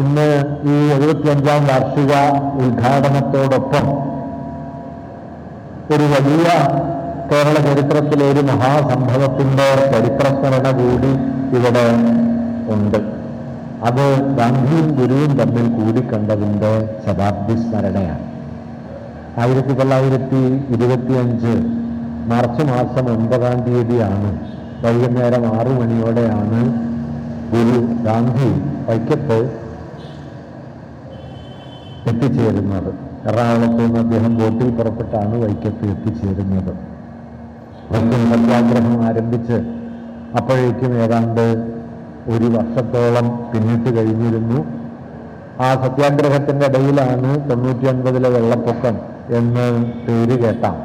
ഇന്ന് ഈ എഴുപത്തിയഞ്ചാം വാർഷിക ഉദ്ഘാടനത്തോടൊപ്പം ഒരു വലിയ കേരള ചരിത്രത്തിലെ ഒരു മഹാസംഭവത്തിന്റെ ചരിത്രസ്മരണ കൂടി ഇവിടെ ഉണ്ട്. അത് ഗാന്ധിയും ഗുരുവും തമ്മിൽ കൂടിക്കണ്ടതിന്റെ ശതാബ്ദി സ്മരണയാണ്. ആയിരത്തി തൊള്ളായിരത്തി ഇരുപത്തിയഞ്ച് മാർച്ച് മാസം ഒൻപതാം തീയതിയാണ് വൈകുന്നേരം ആറു മണിയോടെയാണ് ഗുരു ഗാന്ധി വൈക്കത്ത് എത്തിച്ചേരുന്നത്. എറണാകുളത്ത് നിന്ന് അദ്ദേഹം ബോട്ടിൽ പുറപ്പെട്ടാണ് വൈക്കത്ത് എത്തിച്ചേരുന്നത്. വൈക്കം സത്യാഗ്രഹം ആരംഭിച്ച് അപ്പോഴേക്കും ഏതാണ്ട് ഒരു വർഷത്തോളം പിന്നിട്ട് കഴിഞ്ഞിരുന്നു. ആ സത്യാഗ്രഹത്തിന്റെ ഇടയിലാണ് തൊണ്ണൂറ്റി ഒൻപതിലെ വെള്ളപ്പൊക്കം എന്ന് പേര് കേട്ടാം.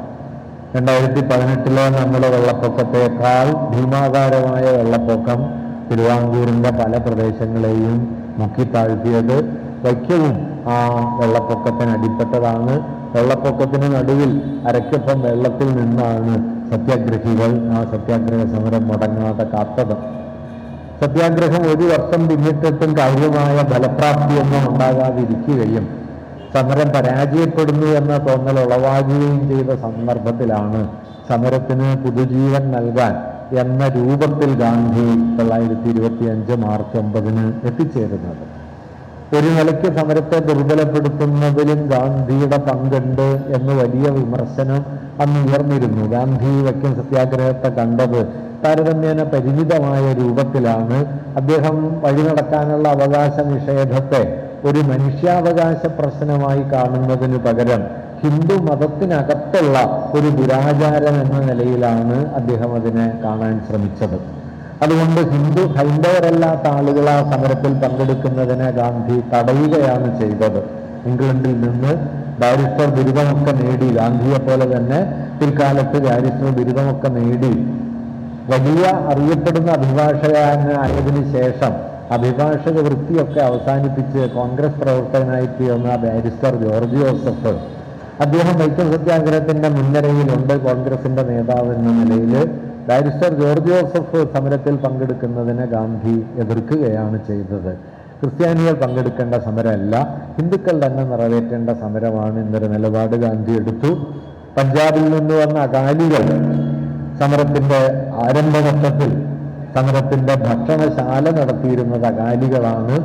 രണ്ടായിരത്തി പതിനെട്ടിലെ നമ്മുടെ വെള്ളപ്പൊക്കത്തേക്കാൾ ഭീമാകാരമായ വെള്ളപ്പൊക്കം തിരുവാങ്കൂറിന്റെ പല പ്രദേശങ്ങളെയും മുക്കിത്താഴ്ത്തിയത് വൈക്കവും ആ വെള്ളപ്പൊക്കത്തിന് അടിപ്പെട്ടതാണ്. വെള്ളപ്പൊക്കത്തിന് നടുവിൽ അരക്കപ്പം വെള്ളത്തിൽ നിന്നാണ് സത്യാഗ്രഹികൾ ആ സത്യാഗ്രഹ സമരം മുടങ്ങാതെ കാത്തത്. സത്യാഗ്രഹം ഒരു വർഷം പിന്നിട്ടിട്ടും കാര്യമായ ഫലപ്രാപ്തിയൊന്നും ഉണ്ടാകാതിരിക്കുകയും സമരം പരാജയപ്പെടുന്നു എന്ന തോന്നൽ ഉളവാകുകയും ചെയ്ത സന്ദർഭത്തിലാണ് സമരത്തിന് പുതുജീവൻ നൽകാൻ എന്ന രൂപത്തിൽ ഗാന്ധി തൊള്ളായിരത്തി ഇരുപത്തി അഞ്ച് മാർച്ച് ഒമ്പതിന് എത്തിച്ചേരുന്നത്. ഒരു നിലയ്ക്ക് സമരത്തെ ദുർബലപ്പെടുത്തുന്നതിലും ഗാന്ധിയുടെ പങ്കുണ്ട് എന്ന് വലിയ വിമർശനം അന്ന് ഉയർന്നിരുന്നു. ഗാന്ധി വയ്ക്കൻ സത്യാഗ്രഹത്തെ കണ്ടത് താരതമ്യേന പരിമിതമായ രൂപത്തിലാണ്. അദ്ദേഹം വഴി നടക്കാനുള്ള അവകാശ നിഷേധത്തെ ഒരു മനുഷ്യാവകാശ പ്രശ്നമായി കാണുന്നതിന് പകരം ഹിന്ദു മതത്തിനകത്തുള്ള ഒരു ദുരാചാരം എന്ന നിലയിലാണ് അദ്ദേഹം അതിനെ കാണാൻ ശ്രമിച്ചത്. അതുകൊണ്ട് ഹിന്ദു ഹൈന്ദവരല്ലാത്ത ആളുകൾ ആ സമരത്തിൽ പങ്കെടുക്കുന്നതിനെ ഗാന്ധി തടയുകയാണ് ചെയ്തത്. ഇംഗ്ലണ്ടിൽ നിന്ന് ബാരിസ്റ്റർ ബിരുദമൊക്കെ നേടി ഗാന്ധിയെ പോലെ തന്നെ പിൽക്കാലത്ത് ബാരിസ്റ്റർ ബിരുദമൊക്കെ നേടി. വലിയ അറിയപ്പെടുന്ന അഭിഭാഷകനായതിനു ശേഷം അഭിഭാഷക വൃത്തിയൊക്കെ അവസാനിപ്പിച്ച് കോൺഗ്രസ് പ്രവർത്തകനായി തീർന്ന ബാരിസ്റ്റർ ജോർജ് ജോസഫ്. അദ്ദേഹം വൈക്കം സത്യാഗ്രഹത്തിന്റെ മുൻനിരയിലുണ്ട്. കോൺഗ്രസിന്റെ നേതാവ് എന്ന നിലയിൽ ബാരിസ്റ്റർ ജോർജ് ജോസഫ് സമരത്തിൽ പങ്കെടുക്കുന്നതിനെ ഗാന്ധി എതിർക്കുകയാണ് ചെയ്തത്. ക്രിസ്ത്യാനികൾ പങ്കെടുക്കേണ്ട സമരമല്ല ഹിന്ദുക്കൾ തന്നെ നിറവേറ്റേണ്ട സമരമാണ് എന്നൊരു നിലപാട് ഗാന്ധി എടുത്തു. പഞ്ചാബിൽ നിന്ന് വന്ന അകാലികൾ സമരത്തിന്റെ ആരംഭഘട്ടത്തിൽ സമരത്തിന്റെ ഭക്ഷണശാല നടത്തിയിരുന്നത് അകാലികളാണ്.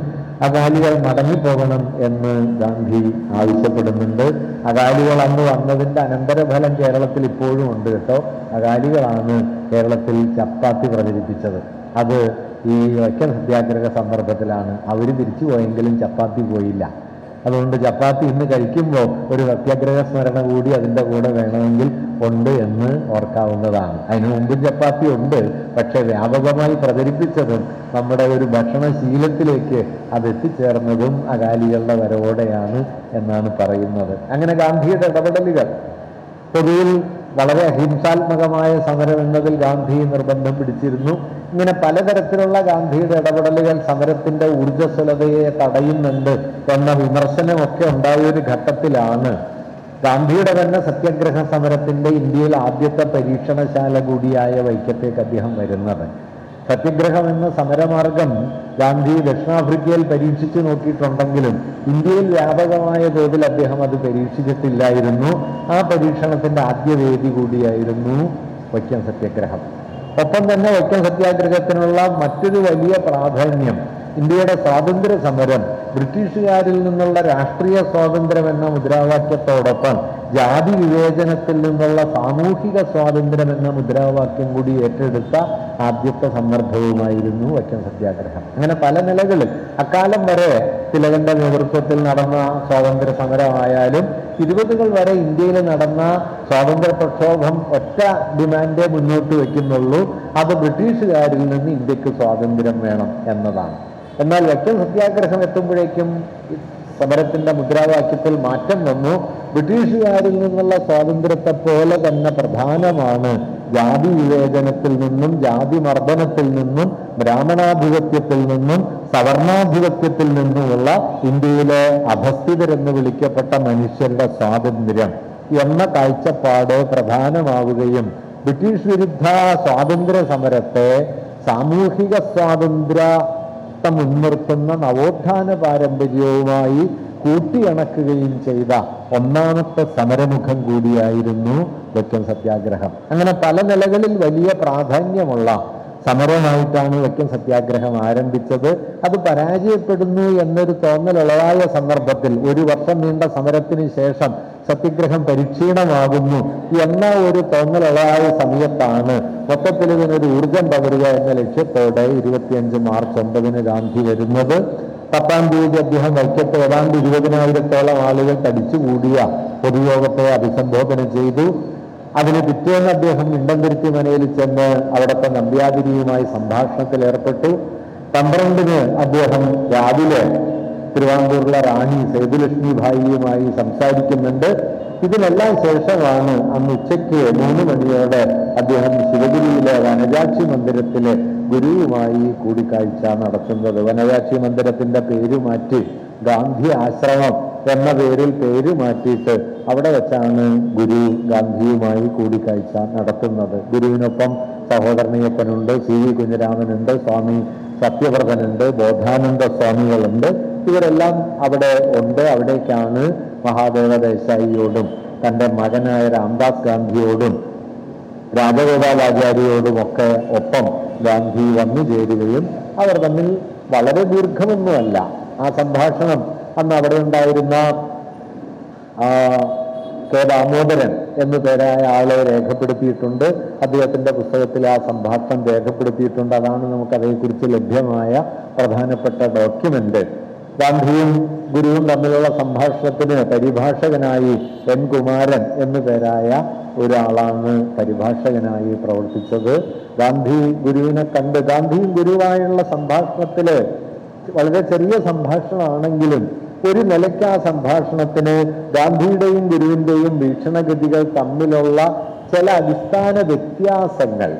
അകാലികൾ മടങ്ങിപ്പോകണം എന്ന് ഗാന്ധി ആവശ്യപ്പെടുന്നുണ്ട്. അകാലികൾ അന്ന് വന്നതിന്റെ അനന്തരഫലം കേരളത്തിൽ ഇപ്പോഴും ഉണ്ട് കേട്ടോ. അകാലികളാണ് കേരളത്തിൽ ചപ്പാത്തി പ്രചരിപ്പിച്ചത്. അത് ഈ വൈക്കം സത്യാഗ്രഹ സന്ദർഭത്തിലാണ്. അവർ തിരിച്ചു പോയെങ്കിലും ചപ്പാത്തി പോയില്ല. അതുകൊണ്ട് ചപ്പാത്തി ഇന്ന് കഴിക്കുമ്പോൾ ഒരു സത്യാഗ്രഹ സ്മരണ കൂടി അതിന്റെ കൂടെ വേണമെങ്കിൽ ഉണ്ട് എന്ന് ഓർക്കാവുന്നതാണ്. അതിനു മുമ്പും ചപ്പാത്തി ഉണ്ട്. പക്ഷെ വ്യാപകമായി പ്രചരിപ്പിച്ചതും നമ്മുടെ ഒരു ഭക്ഷണശീലത്തിലേക്ക് അത് എത്തിച്ചേർന്നതും അകാലികളുടെ വരവോടെയാണ് എന്നാണ് പറയുന്നത്. അങ്ങനെ ഗാന്ധിയുടെ ഇടപെടലുകൾ പൊതുവിൽ വളരെ അഹിംസാത്മകമായ സമരം എന്നതിൽ ഗാന്ധി നിർബന്ധം പിടിച്ചിരുന്നു. ഇങ്ങനെ പലതരത്തിലുള്ള ഗാന്ധിയുടെ ഇടപെടലുകൾ സമരത്തിന്റെ ഊർജസ്വലതയെ തടയുന്നുണ്ട് എന്ന വിമർശനമൊക്കെ ഉണ്ടായ ഒരു ഘട്ടത്തിലാണ്. ഗാന്ധിയുടെ തന്നെ സത്യാഗ്രഹ സമരത്തിന്റെ ഇന്ത്യയിൽ ആദ്യത്തെ പരീക്ഷണശാല കൂടിയായ വൈക്കത്തേക്ക് അദ്ദേഹം വരുന്നത്. സത്യഗ്രഹം എന്ന സമരമാർഗം ഗാന്ധി ദക്ഷിണാഫ്രിക്കയിൽ പരീക്ഷിച്ചു നോക്കിയിട്ടുണ്ടെങ്കിലും ഇന്ത്യയിൽ വ്യാപകമായ തോതിൽ അദ്ദേഹം അത് പരീക്ഷിച്ചിട്ടില്ലായിരുന്നു. ആ പരീക്ഷണത്തിന്റെ ആദ്യ വേദി കൂടിയായിരുന്നു വൈക്കം സത്യാഗ്രഹം. ഒപ്പം തന്നെ വൈക്കം സത്യാഗ്രഹത്തിനുള്ള മറ്റൊരു വലിയ പ്രാധാന്യം ഇന്ത്യയുടെ സ്വാതന്ത്ര്യ സമരം ബ്രിട്ടീഷുകാരിൽ നിന്നുള്ള രാഷ്ട്രീയ സ്വാതന്ത്ര്യം എന്ന മുദ്രാവാക്യത്തോടൊപ്പം ജാതി വിവേചനത്തിൽ നിന്നുള്ള സാമൂഹിക സ്വാതന്ത്ര്യം എന്ന മുദ്രാവാക്യം കൂടി ഏറ്റെടുത്ത ആദ്യത്തെ സന്ദർഭവുമായിരുന്നു വൈക്കം സത്യാഗ്രഹം. അങ്ങനെ പല നിലകളിൽ അക്കാലം വരെ തിലകന്റെ നേതൃത്വത്തിൽ നടന്ന സ്വാതന്ത്ര്യ സമരമായാലും ഇരുപതുകൾ വരെ ഇന്ത്യയിൽ നടന്ന സ്വാതന്ത്ര്യ പ്രക്ഷോഭം ഒറ്റ ഡിമാൻഡേ മുന്നോട്ട് വയ്ക്കുന്നുള്ളൂ. അത് ബ്രിട്ടീഷുകാരിൽ നിന്ന് ഇന്ത്യയ്ക്ക് സ്വാതന്ത്ര്യം വേണം എന്നതാണ്. എന്നാൽ വ്യക്തം സത്യാഗ്രഹം എത്തുമ്പോഴേക്കും സമരത്തിന്റെ മുദ്രാവാക്യത്തിൽ മാറ്റം വന്നു. ബ്രിട്ടീഷുകാരിൽ നിന്നുള്ള സ്വാതന്ത്ര്യത്തെ പോലെ തന്നെ പ്രധാനമാണ് ജാതി വിവേചനത്തിൽ നിന്നും ജാതി മർദ്ദനത്തിൽ നിന്നും ബ്രാഹ്മണാധിപത്യത്തിൽ നിന്നും സവർണാധിപത്യത്തിൽ നിന്നുമുള്ള ഇന്ത്യയിലെ അധസ്ഥിതരെന്ന് വിളിക്കപ്പെട്ട മനുഷ്യരുടെ സ്വാതന്ത്ര്യം എന്ന കാഴ്ചപ്പാട് പ്രധാനമാവുകയും ബ്രിട്ടീഷ് വിരുദ്ധ സ്വാതന്ത്ര്യ സമരത്തെ സാമൂഹിക സ്വാതന്ത്ര്യ മുൻനിർത്തുന്ന നവോത്ഥാന പാരമ്പര്യവുമായി കൂട്ടിയണക്കുകയും ചെയ്ത ഒന്നാമത്തെ സമരമുഖം കൂടിയായിരുന്നു വൈക്കം സത്യാഗ്രഹം. അങ്ങനെ പല നിലകളിൽ വലിയ പ്രാധാന്യമുള്ള സമരമായിട്ടാണ് വൈക്കം സത്യാഗ്രഹം ആരംഭിച്ചത്. അത് പരാജയപ്പെടുന്നു എന്നൊരു തോന്നലുളവായ സന്ദർഭത്തിൽ ഒരു വർഷം നീണ്ട സമരത്തിന് ശേഷം സത്യഗ്രഹം പരിക്ഷീണമാകുന്നു എന്ന ഒരു തോന്നലുളവായ സമയത്താണ്. മൊത്തത്തിൽ ഇതിനൊരു ഊർജം പകരുക എന്ന ലക്ഷ്യത്തോടെ ഇരുപത്തിയഞ്ച് മാർച്ച് ഒമ്പതിന് ഗാന്ധി വരുന്നത്. പത്താം തീയതി അദ്ദേഹം വൈക്കത്ത് ഏതാണ്ട് ഇരുപതിനായിരത്തോളം ആളുകൾ തടിച്ചുകൂടിയ പൊതുയോഗത്തെ അഭിസംബോധന ചെയ്തു. അതിന് പിറ്റേന്ന് അദ്ദേഹം മിണ്ടന്തിരുത്തി മനയിൽ ചെന്ന് അവിടുത്തെ നമ്പ്യാതിരിയുമായി സംഭാഷണത്തിൽ ഏർപ്പെട്ടു പന്ത്രണ്ടിന് അദ്ദേഹം രാവിലെ തിരുവാങ്കൂറിലെ റാണി സേതുലക്ഷ്മി ഭായിയുമായി സംസാരിക്കുന്നുണ്ട്. ഇതിനെല്ലാം ശേഷമാണ് അന്ന് ഉച്ചയ്ക്ക് മൂന്ന് മണിയോടെ അദ്ദേഹം ശിവഗിരിയിലെ വനജാക്ഷി മന്ദിരത്തിലെ ഗുരുവുമായി കൂടിക്കാഴ്ച നടത്തുന്നത്. വനജാക്ഷി മന്ദിരത്തിന്റെ പേര് മാറ്റി ഗാന്ധി ആശ്രമം എന്ന പേരിൽ പേര് മാറ്റിയിട്ട് അവിടെ വെച്ചാണ് ഗുരു ഗാന്ധിയുമായി കൂടിക്കാഴ്ച നടത്തുന്നത്. ഗുരുവിനൊപ്പം സഹോദരനയ്യപ്പനുണ്ട് സി വി കുഞ്ഞിരാമനുണ്ട് സ്വാമി സത്യവ്രതനുണ്ട് ബോധാനന്ദ സ്വാമികളുണ്ട്. ഇവരെല്ലാം അവിടെ ഉണ്ട്. അവിടേക്കാണ് മഹാദേവ ദേശായിയോടും തന്റെ മകനായ രാംദാസ് ഗാന്ധിയോടും രാജഗോപാലാചാര്യയോടുമൊക്കെ ഒപ്പം ഗാന്ധി വന്നു ചേരുകയും അവർ തമ്മിൽ വളരെ ദീർഘമൊന്നുമല്ല. ആ സംഭാഷണം അന്ന് അവിടെ ഉണ്ടായിരുന്ന കെ ദാമോദരൻ എന്നു പേരായ ആളെ രേഖപ്പെടുത്തിയിട്ടുണ്ട്. അദ്ദേഹത്തിന്റെ പുസ്തകത്തിൽ ആ സംഭാഷണം രേഖപ്പെടുത്തിയിട്ടുണ്ട്. അതാണ് നമുക്കതേക്കുറിച്ച് ലഭ്യമായ പ്രധാനപ്പെട്ട ഡോക്യുമെന്റ്. ഗാന്ധിയും ഗുരുവും തമ്മിലുള്ള സംഭാഷണത്തിന് പരിഭാഷകനായി എൻ കുമാരൻ എന്നു പേരായ ഒരാളാണ് പരിഭാഷകനായി പ്രവർത്തിച്ചത്. ഗാന്ധി ഗുരുവിനെ കണ്ട് ഗാന്ധിയും ഗുരുവായുള്ള സംഭാഷണത്തിൽ വളരെ ചെറിയ സംഭാഷണമാണെങ്കിലും ഒരു നിലയ്ക്ക് ആ സംഭാഷണത്തിന് ഗാന്ധിയുടെയും ഗുരുവിന്റെയും വീക്ഷണഗതികൾ തമ്മിലുള്ള ചില അടിസ്ഥാന വ്യത്യാസങ്ങൾ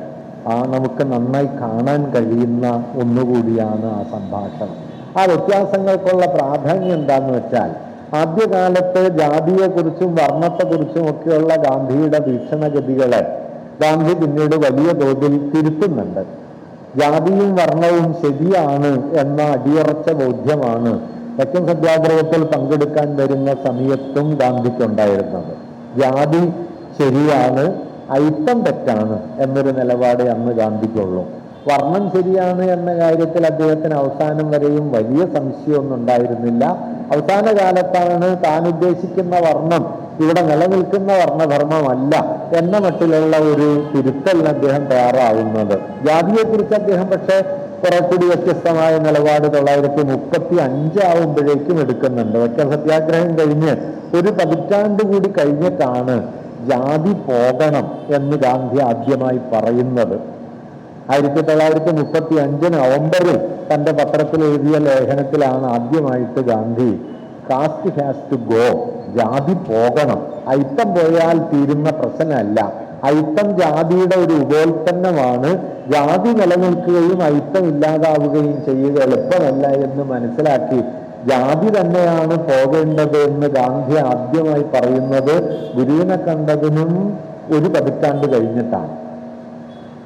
ആ നമുക്ക് നന്നായി കാണാൻ കഴിയുന്ന ഒന്നുകൂടിയാണ് ആ സംഭാഷണം. ആ വ്യത്യാസങ്ങൾക്കുള്ള പ്രാധാന്യം എന്താന്ന് വെച്ചാൽ ആദ്യകാലത്ത് ജാതിയെക്കുറിച്ചും വർണത്തെക്കുറിച്ചും ഒക്കെയുള്ള ഗാന്ധിയുടെ വീക്ഷണഗതികളെ ഗാന്ധി പിന്നീട് വലിയ തോതിൽ തിരുത്തുന്നുണ്ട്. ജാതിയും വർണവും ശരിയാണ് എന്ന അടിയുറച്ച ബോധ്യമാണ് തെക്കൻ സത്യാഗ്രഹത്തിൽ പങ്കെടുക്കാൻ വരുന്ന സമയത്തും ഗാന്ധിക്കുണ്ടായിരുന്നത്. ജാതി ശരിയാണ് അയിത്തം തെറ്റാണ് എന്നൊരു നിലപാട് അന്ന് ഗാന്ധിക്കുള്ളൂ. വർണം ശരിയാണ് എന്ന കാര്യത്തിൽ അദ്ദേഹത്തിന് അവസാനം വരെയും വലിയ സംശയമൊന്നും ഉണ്ടായിരുന്നില്ല. അവസാന കാലത്താണ് താൻ ഉദ്ദേശിക്കുന്ന വർണം ഇവിടെ നിലനിൽക്കുന്ന വർണധർമ്മമല്ല എന്ന മട്ടിലുള്ള ഒരു തിരുത്തലിന് അദ്ദേഹം തയ്യാറാവുന്നത്. ജാതിയെക്കുറിച്ച് അദ്ദേഹം പക്ഷേ കുറെ കൂടി വ്യത്യസ്തമായ നിലപാട് തൊള്ളായിരത്തി മുപ്പത്തി അഞ്ചാവുമ്പോഴേക്കും എടുക്കുന്നുണ്ട്. ഒറ്റ സത്യാഗ്രഹം കഴിഞ്ഞ് ഒരു പതിറ്റാണ്ട് കൂടി കഴിഞ്ഞിട്ടാണ് ജാതി പോകണം എന്ന് ഗാന്ധി ആദ്യമായി പറയുന്നത്. ആയിരത്തി തൊള്ളായിരത്തി മുപ്പത്തി അഞ്ച് നവംബറിൽ തന്റെ പത്രത്തിൽ എഴുതിയ ലേഖനത്തിലാണ് ആദ്യമായിട്ട് Gandhi caste has to go ജാതി പോകണം. അയിത്തം പോയാൽ തീരുന്ന പ്രശ്നമല്ല. അയിത്തം ജാതിയുടെ ഒരു ഉപോൽപ്പന്നമാണ് ജാതി നിലനിൽക്കുകയും ഐത്തം ഇല്ലാതാവുകയും ചെയ്യുക എളുപ്പമല്ല എന്ന് മനസ്സിലാക്കി ജാതി തന്നെയാണ് പോകേണ്ടത് എന്ന് ഗാന്ധി ആദ്യമായി പറയുന്നത് ഗുരുവിനെ കണ്ടതിനും ഒരു പതിറ്റാണ്ട് കഴിഞ്ഞിട്ടാണ്.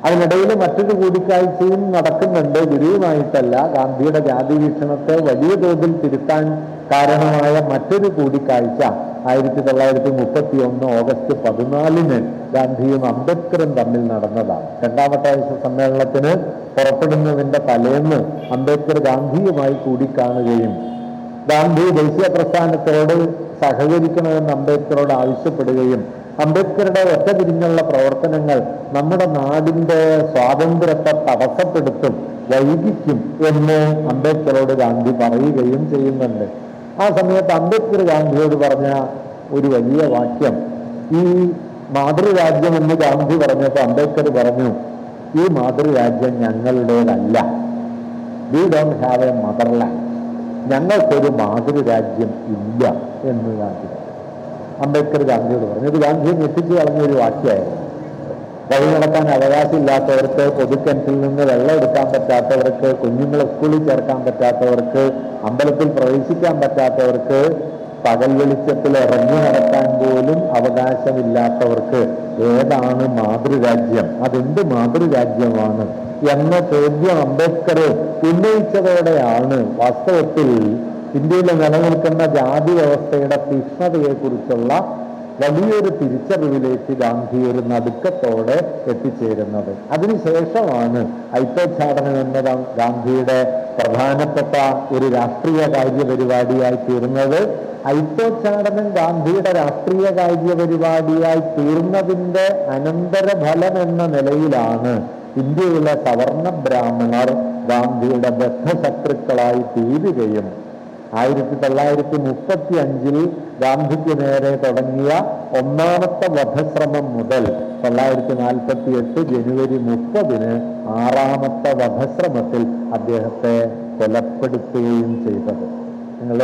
അതിനിടയിൽ മറ്റൊരു കൂടിക്കാഴ്ചയും നടക്കുന്നുണ്ട്. ഗുരുവുമായിട്ടല്ല ഗാന്ധിയുടെ ജാതി വീക്ഷണത്തെ വലിയ തോതിൽ തിരുത്താൻ കാരണമായ മറ്റൊരു കൂടിക്കാഴ്ച ആയിരത്തി തൊള്ളായിരത്തി മുപ്പത്തി ഒന്ന് ഓഗസ്റ്റ് പതിനാലിന് ഗാന്ധിയും അംബേദ്കറും തമ്മിൽ നടന്നതാണ്. രണ്ടാമത്തെ സമ്മേളനത്തിന് പുറപ്പെടുന്നതിന്റെ തലേന്ന് അംബേദ്കർ ഗാന്ധിയുമായി കൂടിക്കാണുകയും ഗാന്ധി ദേശീയ പ്രസ്ഥാനത്തോട് സഹകരിക്കണമെന്ന് അംബേദ്കറോട് ആവശ്യപ്പെടുകയും അംബേദ്കറുടെ ഒറ്റ തിരിഞ്ഞുള്ള പ്രവർത്തനങ്ങൾ നമ്മുടെ നാടിന്റെ സ്വാതന്ത്ര്യത്തെ തടസ്സപ്പെടുത്തും വൈകിക്കും എന്ന് അംബേദ്കറോട് ഗാന്ധി പറയുകയും ചെയ്യുന്നുണ്ട് ആ സമയത്ത് അംബേദ്കർ ഗാന്ധിയോട് പറഞ്ഞ ഒരു വലിയ വാക്യം ഈ മാതൃരാജ്യം എന്ന് ഗാന്ധി പറഞ്ഞപ്പോൾ അംബേദ്കർ പറഞ്ഞു ഈ മാതൃരാജ്യം ഞങ്ങളുടേതല്ല we don't have a motherland ഞങ്ങൾക്കൊരു മാതൃരാജ്യം ഇല്ല എന്ന് ഗാന്ധി. അംബേദ്കർ ഗാന്ധിയോട് പറഞ്ഞു. ഇത് ഗാന്ധിയെ ഞെട്ടിച്ചു കളഞ്ഞൊരു വാക്യമായിരുന്നു വഴി നടക്കാൻ അവകാശമില്ലാത്തവർക്ക് പൊതുക്കിണറ്റിൽ നിന്ന് വെള്ളം എടുക്കാൻ പറ്റാത്തവർക്ക് കുഞ്ഞുങ്ങളെ സ്കൂളിൽ ചേർക്കാൻ പറ്റാത്തവർക്ക് അമ്പലത്തിൽ പ്രവേശിക്കാൻ പറ്റാത്തവർക്ക് പകൽ വെളിച്ചത്തിൽ ഇറങ്ങി നടക്കാൻ പോലും അവകാശമില്ലാത്തവർക്ക് ഏതാണ് മാതൃരാജ്യം? അതെന്ത് മാതൃരാജ്യമാണ്? എന്ന ചോദ്യം അംബേദ്കർ ഉന്നയിച്ചതോടെയാണ് വാസ്തവത്തിൽ ഇന്ത്യയിൽ നിലനിൽക്കുന്ന ജാതി വ്യവസ്ഥയുടെ തീക്ഷ്ണതയെക്കുറിച്ചുള്ള വലിയൊരു തിരിച്ചറിവിലേക്ക് ഗാന്ധി ഒരു നടുക്കത്തോടെ എത്തിച്ചേരുന്നത്. അതിനുശേഷമാണ് ഐക്യോദ്ഘാടനം എന്നത് ഗാന്ധിയുടെ പ്രധാനപ്പെട്ട ഒരു രാഷ്ട്രീയ കായിക പരിപാടിയായി തീർന്നത് ഐക്യോച്ചാടനം ഗാന്ധിയുടെ രാഷ്ട്രീയ കായിക പരിപാടിയായി തീർന്നതിന്റെ അനന്തരഫലം എന്ന നിലയിലാണ് ഇന്ത്യയിലെ സവർണ ബ്രാഹ്മണർ ഗാന്ധിയുടെ ബദ്ധശത്രുക്കളായി തീരുകയും ആയിരത്തി തൊള്ളായിരത്തി മുപ്പത്തി അഞ്ചിൽ ഗാന്ധിക്ക് നേരെ തുടങ്ങിയ ഒന്നാമത്തെ വധശ്രമം മുതൽ തൊള്ളായിരത്തി നാൽപ്പത്തി എട്ട് ജനുവരി മുപ്പതിന് ആറാമത്തെ വധശ്രമത്തിൽ അദ്ദേഹത്തെ കൊലപ്പെടുത്തുകയും ചെയ്തത്. നിങ്ങൾ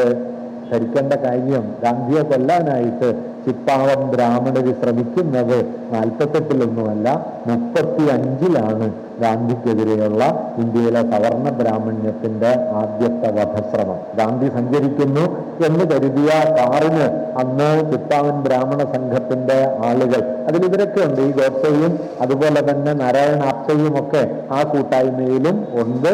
ധരിക്കേണ്ട കാര്യം ഗാന്ധിയെ കൊല്ലാനായിട്ട് ചിപ്പാവൻ ബ്രാഹ്മണര് ശ്രമിക്കുന്നത് നാൽപ്പത്തെട്ടിലൊന്നുമല്ല മുപ്പത്തി അഞ്ചിലാണ് ഗാന്ധിക്കെതിരെയുള്ള ഇന്ത്യയിലെ സവർണ ബ്രാഹ്മണ്യത്തിന്റെ ആദ്യത്തെ വധശ്രമം. ഗാന്ധി സഞ്ചരിക്കുന്നു എന്ന് കരുതിയ കാറിന് അന്ന് ചിപ്പാവൻ ബ്രാഹ്മണ സംഘത്തിന്റെ ആളുകൾ അതിൽ ഇവരൊക്കെ ഉണ്ട് ഈ ഗോഡ്സെയും അതുപോലെ തന്നെ നാരായണ ആപ്തയും ഒക്കെ ആ കൂട്ടായ്മയിലും ഉണ്ട്.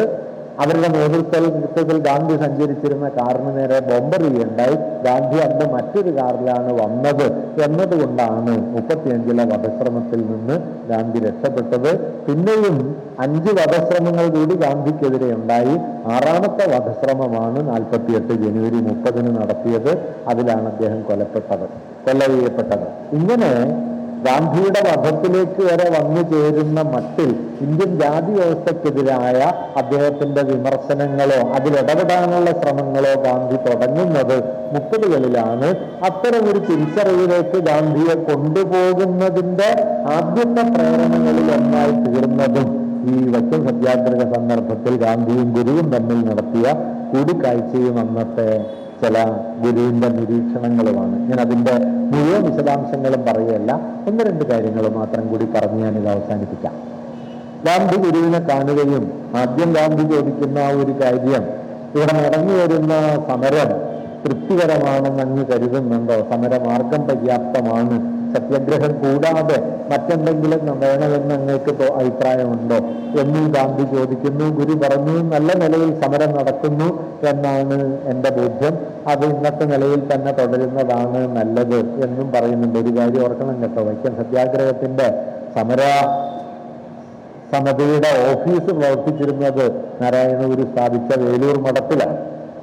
അവരുടെ നേതൃത്വത്തിൽ ഗാന്ധി സഞ്ചരിച്ചിരുന്ന കാറിന് നേരെ ബോംബറിയുണ്ടായി ഗാന്ധി അന്ന് മറ്റൊരു കാറിലാണ് വന്നത് എന്നതുകൊണ്ടാണ് മുപ്പത്തിയഞ്ചിലെ വധശ്രമത്തിൽ നിന്ന് ഗാന്ധി രക്ഷപ്പെട്ടത്. പിന്നെയും അഞ്ച് വധശ്രമങ്ങൾ കൂടി ഗാന്ധിക്കെതിരെ ഉണ്ടായി. ആറാമത്തെ വധശ്രമമാണ് നാൽപ്പത്തിയെട്ട് ജനുവരി മുപ്പതിന് നടത്തിയത്. അതിലാണ് അദ്ദേഹം കൊലപ്പെട്ടത് കൊല്ല ചെയ്യപ്പെട്ടത് ഇങ്ങനെ ഗാന്ധിയുടെ വധത്തിലേക്ക് വരെ വന്നു ചേരുന്ന മട്ടിൽ ഇന്ത്യൻ ജാതി വ്യവസ്ഥക്കെതിരായ അദ്ദേഹത്തിന്റെ വിമർശനങ്ങളോ അതിലിടപെടാനുള്ള ശ്രമങ്ങളോ ഗാന്ധി തുടങ്ങുന്നത് മുപ്പതുകളിലാണ്. അത്തരമൊരു തിരിച്ചറിവിലേക്ക് ഗാന്ധിയെ കൊണ്ടുപോകുന്നതിന്റെ ആദ്യത്തെ പ്രേരണകളിൽ ഒന്നായി തീർന്നതും ഈ വച്ച സത്യാഗ്രഹ സന്ദർഭത്തിൽ ഗാന്ധിയും ഗുരുവും തമ്മിൽ നടത്തിയ കൂടിക്കാഴ്ചയും അന്നത്തെ ചില ഗുരുവിന്റെ നിരീക്ഷണങ്ങളുമാണ്. ഞാൻ അതിന്റെ മുഴുവൻ വിശദാംശങ്ങളും പറയുകയല്ല. ഒന്ന് രണ്ട് കാര്യങ്ങൾ മാത്രം കൂടി പറഞ്ഞ് ഞാനിത് അവസാനിപ്പിക്കാം. ഗാന്ധി ഗുരുവിനെ കാണുകയും ആദ്യം ഗാന്ധി ചോദിക്കുന്ന ആ ഒരു കാര്യം ഇവിടെ നടന്നു വരുന്ന സമരം തൃപ്തികരമാണെന്ന് അങ്ങ് കരുതുന്നുണ്ടോ? സമരമാർഗം പര്യാപ്തമാണ്. സത്യാഗ്രഹം കൂടാതെ മറ്റെന്തെങ്കിലും വേണമെന്ന് അങ്ങേക്ക് തോ- അഭിപ്രായമുണ്ടോ? എന്നും ഗാന്ധി ചോദിക്കുന്നു. ഗുരു പറഞ്ഞു നല്ല നിലയിൽ സമരം നടക്കുന്നു എന്നാണ് എന്റെ ബോധ്യം. അത് ഇന്നത്തെ നിലയിൽ തന്നെ തുടരുന്നതാണ് നല്ലത് എന്നും പറയുന്നുണ്ട്. ഒരു കാര്യം ഓർക്കണം കേട്ടോ. വൈക്കം സത്യാഗ്രഹത്തിന്റെ സമര സമിതിയുടെ ഓഫീസ് പ്രവർത്തിച്ചിരുന്നത് നാരായണഗുരു സ്ഥാപിച്ച വേലൂർ മഠത്തിലാണ്.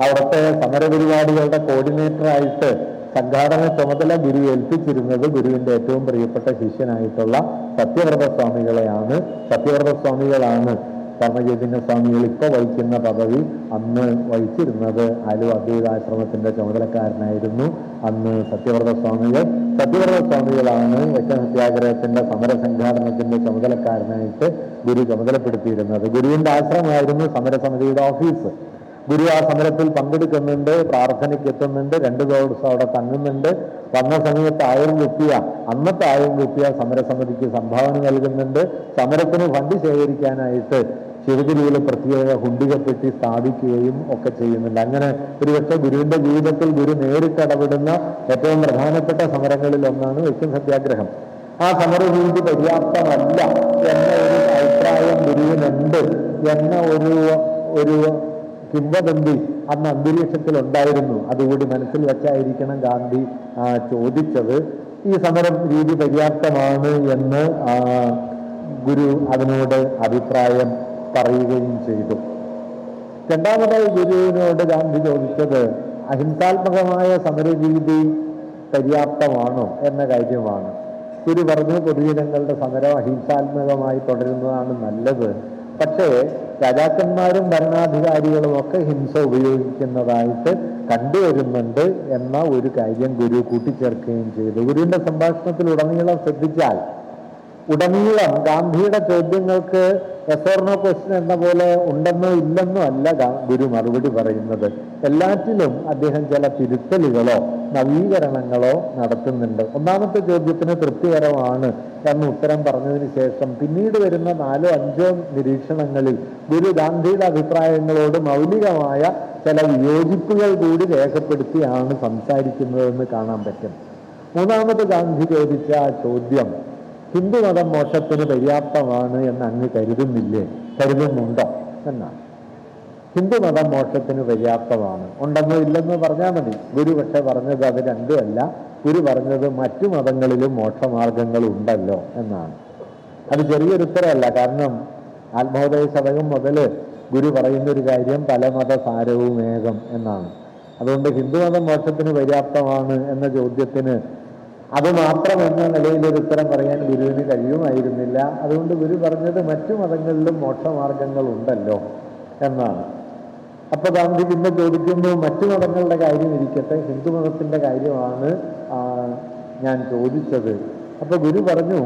അവിടുത്തെ സമരപരിപാടികളുടെ കോർഡിനേറ്ററായിട്ട് സംഘാടന ചുമതല ഗുരു ഏൽപ്പിച്ചിരുന്നത് ഗുരുവിന്റെ ഏറ്റവും പ്രിയപ്പെട്ട ശിഷ്യനായിട്ടുള്ള സത്യവ്രത സ്വാമികളെയാണ് സത്യവ്രത സ്വാമികളാണ് കർമ്മചൈതന്യ സ്വാമികൾ ഇപ്പൊ വഹിക്കുന്ന പദവി അന്ന് വഹിച്ചിരുന്നത്. ആലുവ അദ്വൈതാശ്രമത്തിന്റെ ചുമതലക്കാരനായിരുന്നു അന്ന് സത്യവ്രത സ്വാമികൾ സത്യവ്രത സ്വാമികളാണ് വൈക്കം സത്യാഗ്രഹത്തിന്റെ സമര സംഘാടനത്തിന്റെ ചുമതലക്കാരനായിട്ട് ഗുരു ചുമതലപ്പെടുത്തിയിരുന്നത്. ഗുരുവിന്റെ ആശ്രമമായിരുന്നു സമരസമിതിയുടെ ഓഫീസ്. ഗുരു ആ സമരത്തിൽ പങ്കെടുക്കുന്നുണ്ട് പ്രാർത്ഥനയ്ക്ക് എത്തുന്നുണ്ട് രണ്ടു ദിവസം അവിടെ തങ്ങുന്നുണ്ട്. വന്ന സമയത്ത് ആയിരം റുപ്യ അന്നത്തെ ആയിരം റുപ്യ സമരസമിതിക്ക് സംഭാവന നൽകുന്നുണ്ട്. സമരത്തിന് ഫണ്ട് ശേഖരിക്കാനായിട്ട് ശിവഗിരിയിൽ പ്രത്യേക ഹുണ്ടികപ്പെട്ടി സ്ഥാപിക്കുകയും ഒക്കെ ചെയ്യുന്നുണ്ട്. അങ്ങനെ ഒരുപക്ഷെ ഗുരുവിന്റെ ജീവിതത്തിൽ ഗുരു നേരിട്ട് ഇടപെടുന്ന ഏറ്റവും പ്രധാനപ്പെട്ട സമരങ്ങളിൽ ഒന്നാണ് വൈക്കം സത്യാഗ്രഹം. ആ സമരരീതി പര്യാപ്തമല്ല എന്ന ഒരു അഭിപ്രായം ഗുരുവിനുണ്ട് എന്ന ഒരു ഒരു കിംവദന്തി അന്ന് അന്തരീക്ഷത്തിൽ ഉണ്ടായിരുന്നു അതുകൂടി മനസ്സിൽ വെച്ചായിരിക്കണം ഗാന്ധി ചോദിച്ചത്. ഈ സമരം രീതി പര്യാപ്തമാണ് എന്ന് ഗുരു അതിനോട് അഭിപ്രായം പറയുകയും ചെയ്തു. രണ്ടാമതായി ഗുരുവിനോട് ഗാന്ധി ചോദിച്ചത് അഹിംസാത്മകമായ സമരരീതി പര്യാപ്തമാണോ എന്ന കാര്യമാണ്. ഗുരു പറഞ്ഞു പൊതുജനങ്ങളുടെ സമരം അഹിംസാത്മകമായി തുടരുന്നതാണ് നല്ലത്. പക്ഷേ രാജാക്കന്മാരും ഭരണാധികാരികളും ഒക്കെ ഹിംസ ഉപയോഗിക്കുന്നതായിട്ട് കണ്ടുവരുന്നുണ്ട് എന്ന ഒരു കാര്യം ഗുരു കൂട്ടിച്ചേർക്കുകയും ചെയ്തു. ഗുരുവിന്റെ സംഭാഷണത്തിൽ ഉടനീളം ശ്രദ്ധിച്ചാൽ ഉടനീളം ഗാന്ധിയുടെ ചോദ്യങ്ങൾക്ക് എസോർണോ ക്വസ്റ്റ്യൻ എന്ന പോലെ ഉണ്ടെന്നോ ഇല്ലെന്നോ അല്ല ഗുരു മറുപടി പറയുന്നത്. എല്ലാറ്റിലും അദ്ദേഹം ചില തിരുത്തലുകളോ നവീകരണങ്ങളോ നടത്തുന്നുണ്ട്. ഒന്നാമത്തെ ചോദ്യത്തിന് തൃപ്തികരമാണ് എന്ന് ഉത്തരം പറഞ്ഞതിന് ശേഷം പിന്നീട് വരുന്ന നാലോ അഞ്ചോ നിരീക്ഷണങ്ങളിൽ ഗുരു ഗാന്ധിയുടെ അഭിപ്രായങ്ങളോട് മൗലികമായ ചില വിയോജിപ്പുകൾ കൂടി രേഖപ്പെടുത്തിയാണ് സംസാരിക്കുന്നതെന്ന് കാണാൻ പറ്റും. മൂന്നാമത് ഗാന്ധി ചോദിച്ച ചോദ്യം ഹിന്ദുമതം മോക്ഷത്തിന് പര്യാപ്തമാണ് എന്ന് അങ്ങ് കരുതുന്നില്ലേ? കരുതുന്നുണ്ടോ? എന്നാണ്. ഹിന്ദുമതം മോക്ഷത്തിന് പര്യാപ്തമാണ്. ഉണ്ടെന്നോ ഇല്ലെന്നോ പറഞ്ഞാൽ മതി. ഗുരു പക്ഷെ പറഞ്ഞത് അത് രണ്ടുമല്ല. ഗുരു പറഞ്ഞത് മറ്റു മതങ്ങളിലും മോക്ഷമാർഗങ്ങൾ ഉണ്ടല്ലോ എന്നാണ്. അത് ചെറിയൊരു ഉത്തരമല്ല. കാരണം ആത്മോദയ ശതകം മുതൽ ഗുരു പറയുന്ന ഒരു കാര്യം പല മതസാരവും ഏകം എന്നാണ്. അതുകൊണ്ട് ഹിന്ദുമതം മോക്ഷത്തിന് പര്യാപ്തമാണ് എന്ന ചോദ്യത്തിന് അത് മാത്രം എന്ന നിലയിൽ ഒരു ഉത്തരം പറയാൻ ഗുരുവിന് കഴിയുമായിരുന്നില്ല. അതുകൊണ്ട് ഗുരു പറഞ്ഞത് മറ്റു മതങ്ങളിലും മോക്ഷമാർഗങ്ങൾ ഉണ്ടല്ലോ എന്നാണ്. അപ്പൊ ഗാന്ധി പിന്നെ ചോദിക്കുന്നു മറ്റു മതങ്ങളുടെ കാര്യം ഇരിക്കട്ടെ ഹിന്ദു മതത്തിന്റെ കാര്യമാണ് ഞാൻ ചോദിച്ചത്. അപ്പൊ ഗുരു പറഞ്ഞു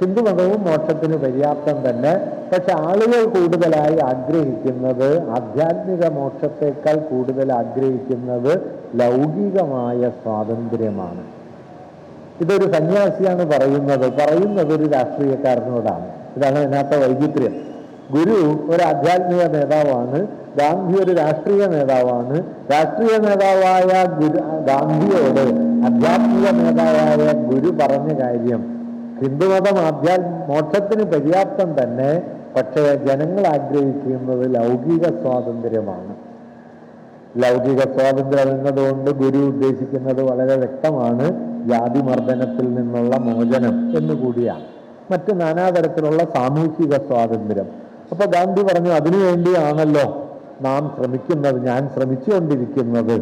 ഹിന്ദുമതവും മോക്ഷത്തിന് പര്യാപ്തം തന്നെ പക്ഷെ ആളുകൾ കൂടുതലായി ആഗ്രഹിക്കുന്നത് ആധ്യാത്മിക മോക്ഷത്തെക്കാൾ കൂടുതൽ ആഗ്രഹിക്കുന്നത് ലൗകികമായ സ്വാതന്ത്ര്യമാണ്. ഇതൊരു സന്യാസിയാണ് പറയുന്നത്. പറയുന്നത് ഒരു രാഷ്ട്രീയക്കാരനോടാണ്. ഇതാണ് ഇതിനകത്തെ വൈചിത്ര്യം. ഗുരു ഒരു ആധ്യാത്മിക നേതാവാണ്. ഗാന്ധി ഒരു രാഷ്ട്രീയ നേതാവാണ്. രാഷ്ട്രീയ നേതാവായ ഗുരു ഗാന്ധിയോട് ആധ്യാത്മിക നേതാവായ ഗുരു പറഞ്ഞ കാര്യം ഹിന്ദുമതം ആധ്യാ മോക്ഷത്തിന് പര്യാപ്തം തന്നെ പക്ഷേ ജനങ്ങൾ ആഗ്രഹിക്കുന്നത് ലൗകിക സ്വാതന്ത്ര്യമാണ്. ലൗകിക സ്വാതന്ത്ര്യം എന്നതുകൊണ്ട് ഗുരു ഉദ്ദേശിക്കുന്നത് വളരെ വ്യക്തമാണ്. ജാതിമർദ്ദനത്തിൽ നിന്നുള്ള മോചനം എന്നുകൂടിയാണ് മറ്റ് നാനാതരത്തിലുള്ള സാമൂഹിക സ്വാതന്ത്ര്യം. അപ്പൊ ഗാന്ധി പറഞ്ഞു അതിനുവേണ്ടിയാണല്ലോ നാം ശ്രമിക്കുന്നത് ഞാൻ ശ്രമിച്ചുകൊണ്ടിരിക്കുന്നത്.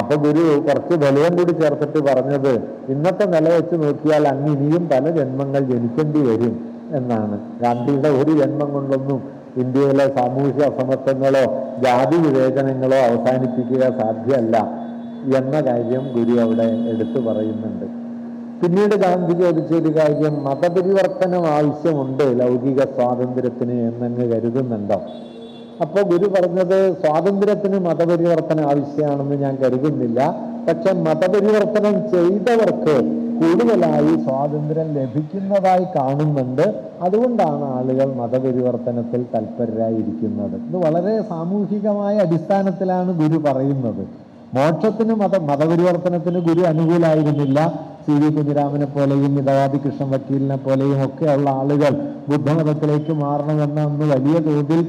അപ്പൊ ഗുരു കുറച്ച് ബലവും കൂടി ചേർത്തിട്ട് പറഞ്ഞത് ഇന്നത്തെ നില വെച്ച് നോക്കിയാൽ അങ്ങ് ഇനിയും പല ജന്മങ്ങൾ ജനിക്കേണ്ടി വരും എന്നാണ്. ഗാന്ധിയുടെ ഒരു ജന്മം കൊണ്ടൊന്നും ഇന്ത്യയിലെ സാമൂഹ്യ അസമത്വങ്ങളോ ജാതി വിവേചനങ്ങളോ അവസാനിപ്പിക്കുക സാധ്യമല്ല. എന്ന കാര്യം ഗുരു അവിടെ എടുത്തു പറയുന്നുണ്ട്. പിന്നീട് ഗാന്ധി ചോദിച്ച ഒരു കാര്യം മതപരിവർത്തനം ആവശ്യമുണ്ട് ലൗകിക സ്വാതന്ത്ര്യത്തിന് എന്നങ്ങ് കരുതുന്നുണ്ടോ? അപ്പോൾ ഗുരു പറഞ്ഞത് സ്വാതന്ത്ര്യത്തിന് മതപരിവർത്തനം ആവശ്യമാണെന്ന് ഞാൻ കരുതുന്നില്ല. പക്ഷെ മതപരിവർത്തനം ചെയ്തവർക്ക് കൂടുതലായി സ്വാതന്ത്ര്യം ലഭിക്കുന്നതായി കാണുന്നുണ്ട്. അതുകൊണ്ടാണ് ആളുകൾ മതപരിവർത്തനത്തിൽ തൽപരരായിരിക്കുന്നത്. ഇത് വളരെ സാമൂഹികമായ അടിസ്ഥാനത്തിലാണ് ഗുരു പറയുന്നത്. മോക്ഷത്തിന് മത മതപരിവർത്തനത്തിന് ഗുരു അനുകൂലമായിരുന്നില്ല സി വി കുഞ്ഞിരാമനെ പോലെയും മിതവാദി കൃഷ്ണൻ വക്കീലിനെ പോലെയും ഒക്കെയുള്ള ആളുകൾ ബുദ്ധമതത്തിലേക്ക് മാറണമെന്ന് അന്ന് വലിയ തോതിൽ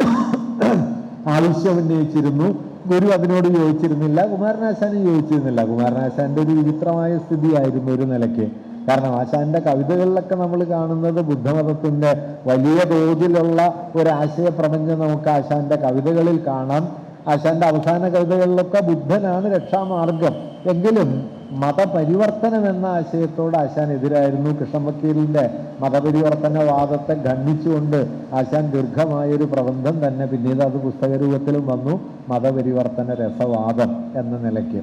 ആവശ്യം ഉന്നയിച്ചിരുന്നു. ഗുരു അതിനോട് യോജിച്ചിരുന്നില്ല. കുമാരനാശാനും യോജിച്ചിരുന്നില്ല. കുമാരനാശാന്റെ ഒരു വിചിത്രമായ സ്ഥിതിയായിരുന്നു ഒരു നിലയ്ക്ക്. കാരണം ആശാന്റെ കവിതകളിലൊക്കെ നമ്മൾ കാണുന്നത് ബുദ്ധമതത്തിന്റെ വലിയ തോതിലുള്ള ഒരു ആശയപ്രപഞ്ചം നമുക്ക് ആശാന്റെ കവിതകളിൽ കാണാം. ആശാന്റെ അവസാന കവിതകളിലൊക്കെ ബുദ്ധനാണ് രക്ഷാമാർഗം. എങ്കിലും മതപരിവർത്തനം എന്ന ആശയത്തോട് ആശാൻ എതിരായിരുന്നു കൃഷ്ണൻ വക്കീലിന്റെ മതപരിവർത്തനവാദത്തെ ഖണ്ഡിച്ചുകൊണ്ട് ആശാൻ ദീർഘമായൊരു പ്രബന്ധം തന്നെ പിന്നീട് അത് പുസ്തകരൂപത്തിലും വന്നു മതപരിവർത്തന രസവാദം എന്ന നിലയ്ക്ക്.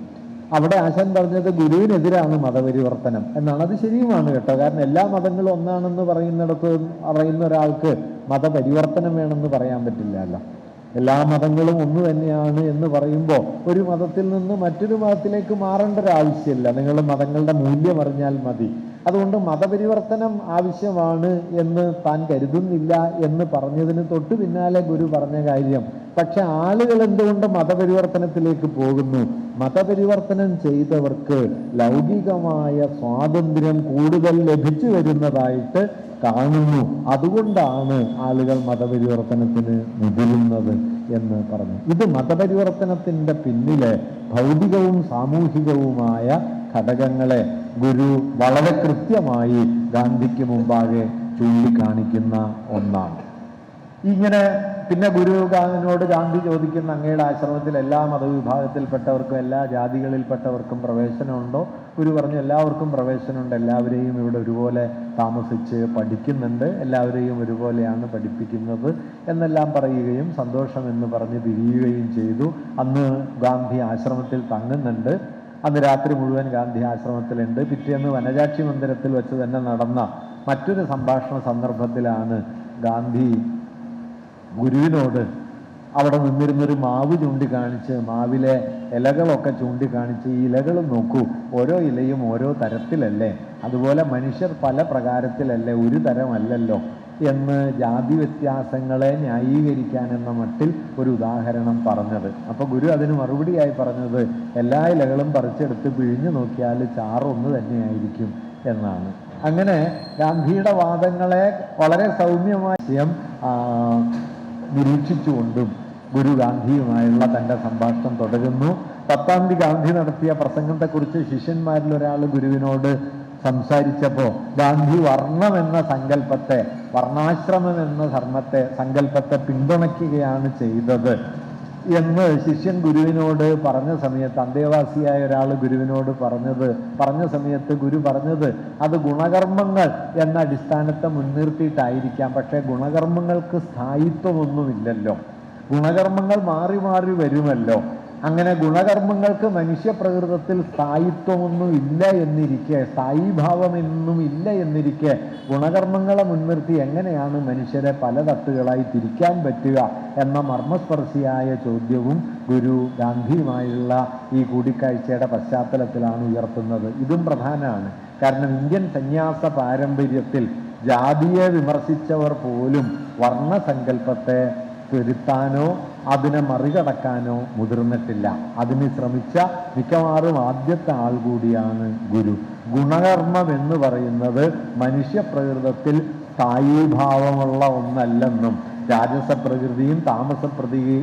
അവിടെ ആശാൻ പറഞ്ഞത് ഗുരുവിനെതിരാണ് മതപരിവർത്തനം എന്നാണ്. അത് ശരിയുമാണ് കേട്ടോ. കാരണം എല്ലാ മതങ്ങളും ഒന്നാണെന്ന് പറയുന്നിടത്ത് പറയുന്ന ഒരാൾക്ക് മതപരിവർത്തനം വേണമെന്ന് പറയാൻ പറ്റില്ലല്ലോ. എല്ലാ മതങ്ങളും ഒന്ന് തന്നെയാണ് എന്ന് പറയുമ്പോൾ ഒരു മതത്തിൽ നിന്ന് മറ്റൊരു മതത്തിലേക്ക് മാറേണ്ട ഒരു ആവശ്യമില്ല. നിങ്ങൾ മതങ്ങളുടെ മൂല്യം അറിഞ്ഞാൽ മതി. അതുകൊണ്ട് മതപരിവർത്തനം ആവശ്യമാണ് എന്ന് താൻ കരുതുന്നില്ല എന്ന് പറഞ്ഞതിന് തൊട്ട് പിന്നാലെ ഗുരു പറഞ്ഞ കാര്യം പക്ഷെ ആളുകൾ എന്തുകൊണ്ട് മതപരിവർത്തനത്തിലേക്ക് പോകുന്നു? മതപരിവർത്തനം ചെയ്തവർക്ക് ലൗകികമായ സ്വാതന്ത്ര്യം കൂടുതൽ ലഭിച്ചു വരുന്നതായിട്ട് കാണുന്നു. അതുകൊണ്ടാണ് ആളുകൾ മതപരിവർത്തനത്തിന് മുതിരുന്നത് എന്ന് പറഞ്ഞു ഇത് മതപരിവർത്തനത്തിന്റെ പിന്നിലെ ഭൗതികവും സാമൂഹികവുമായ ഘടകങ്ങളെ ഗുരു വളരെ കൃത്യമായി ഗാന്ധിക്ക് മുമ്പാകെ ചൂണ്ടിക്കാണിക്കുന്ന ഒന്നാണ്. ഇങ്ങനെ പിന്നെ ഗുരു ഗാന്ധി ചോദിക്കുന്ന അങ്ങയുടെ ആശ്രമത്തിൽ എല്ലാ മതവിഭാഗത്തിൽപ്പെട്ടവർക്കും എല്ലാ ജാതികളിൽപ്പെട്ടവർക്കും പ്രവേശനമുണ്ടോ? ഗുരു പറഞ്ഞു എല്ലാവർക്കും പ്രവേശനമുണ്ട്. എല്ലാവരെയും ഇവിടെ ഒരുപോലെ താമസിച്ച് പഠിക്കുന്നുണ്ട്. എല്ലാവരെയും ഒരുപോലെയാണ് പഠിപ്പിക്കുന്നത് എന്നെല്ലാം പറയുകയും സന്തോഷം എന്ന് പറഞ്ഞ് പിരിയുകയും ചെയ്തു. അന്ന് ഗാന്ധി ആശ്രമത്തിൽ തങ്ങുന്നുണ്ട്. അന്ന് രാത്രി മുഴുവൻ ഗാന്ധി ആശ്രമത്തിലുണ്ട്. പിറ്റേന്ന് വനജാക്ഷി മന്ദിരത്തിൽ വെച്ച് തന്നെ നടന്ന മറ്റൊരു സംഭാഷണ സന്ദർഭത്തിലാണ് ഗാന്ധി ഗുരുവിനോട് അവിടെ നിന്നിരുന്നൊരു മാവ് ചൂണ്ടിക്കാണിച്ച് മാവിലെ ഇലകളൊക്കെ ചൂണ്ടിക്കാണിച്ച് ഈ ഇലകൾ നോക്കൂ ഓരോ ഇലയും ഓരോ തരത്തിലല്ലേ? അതുപോലെ മനുഷ്യർ പല പ്രകാരത്തിലല്ലേ ഒരു തരമല്ലല്ലോ? എന്ന് ജാതി വ്യത്യാസങ്ങളെ ന്യായീകരിക്കാൻ എന്ന മട്ടിൽ ഒരു ഉദാഹരണം പറഞ്ഞത്. അപ്പോൾ ഗുരു അതിന് മറുപടിയായി പറഞ്ഞത് എല്ലാ ഇലകളും പറിച്ചെടുത്ത് പിഴിഞ്ഞു നോക്കിയാൽ ചാറൊന്ന് തന്നെയായിരിക്കും എന്നാണ്. അങ്ങനെ ഗാന്ധിയുടെ വാദങ്ങളെ വളരെ സൗമ്യമായ നിരീക്ഷിച്ചുകൊണ്ടും ഗുരു ഗാന്ധിയുമായുള്ള തന്റെ സംഭാഷണം തുടരുന്നു. പത്താം തീയതി ഗാന്ധി നടത്തിയ പ്രസംഗത്തെക്കുറിച്ച് ശിഷ്യന്മാരിൽ ഒരാൾ ഗുരുവിനോട് സംസാരിച്ചപ്പോൾ ഗാന്ധി വർണം എന്ന സങ്കല്പത്തെ വർണാശ്രമം എന്ന ധർമ്മത്തെ സങ്കല്പത്തെ പിന്തുണയ്ക്കുകയാണ് ചെയ്തത്. എന്ന് ശിഷ്യൻ ഗുരുവിനോട് പറഞ്ഞ സമയത്ത് അന്തേവാസിയായ ഒരാൾ ഗുരുവിനോട് പറഞ്ഞത് പറഞ്ഞ സമയത്ത് ഗുരു പറഞ്ഞത് അത് ഗുണകർമ്മങ്ങൾ എന്ന അടിസ്ഥാനത്തെ മുൻനിർത്തിയിട്ടായിരിക്കാം. പക്ഷേ ഗുണകർമ്മങ്ങൾക്ക് സ്ഥായിത്വമൊന്നുമില്ലല്ലോ. ഗുണകർമ്മങ്ങൾ മാറി മാറി വരുമല്ലോ. അങ്ങനെ ഗുണകർമ്മങ്ങൾക്ക് മനുഷ്യപ്രകൃതത്തിൽ സ്ഥായിത്വമൊന്നും ഇല്ല എന്നിരിക്കെ സ്ഥായിഭാവമെന്നും ഇല്ല എന്നിരിക്കെ ഗുണകർമ്മങ്ങളെ മുൻനിർത്തി എങ്ങനെയാണ് മനുഷ്യരെ പല തട്ടുകളായി തിരിക്കാൻ പറ്റുക എന്ന മർമ്മസ്പർശിയായ ചോദ്യവും ഗുരു ഗാന്ധിയുമായുള്ള ഈ കൂടിക്കാഴ്ചയുടെ പശ്ചാത്തലത്തിലാണ് ഉയർത്തുന്നത്. ഇതും പ്രധാനമാണ്. കാരണം ഇന്ത്യൻ സന്യാസ പാരമ്പര്യത്തിൽ ജാതിയെ വിമർശിച്ചവർ പോലും വർണസങ്കല്പത്തെ തിരുത്താനോ അതിനെ മറികടക്കാനോ മുതിർന്നിട്ടില്ല. അതിന് ശ്രമിച്ച മിക്കവാറും ആദ്യത്തെ ആൾ കൂടിയാണ് ഗുരു. ഗുണകർമ്മം എന്ന് പറയുന്നത് മനുഷ്യപ്രകൃതത്തിൽ സ്ഥായീഭാവമുള്ള ഒന്നല്ലെന്നും രാജസ പ്രകൃതിയും താമസ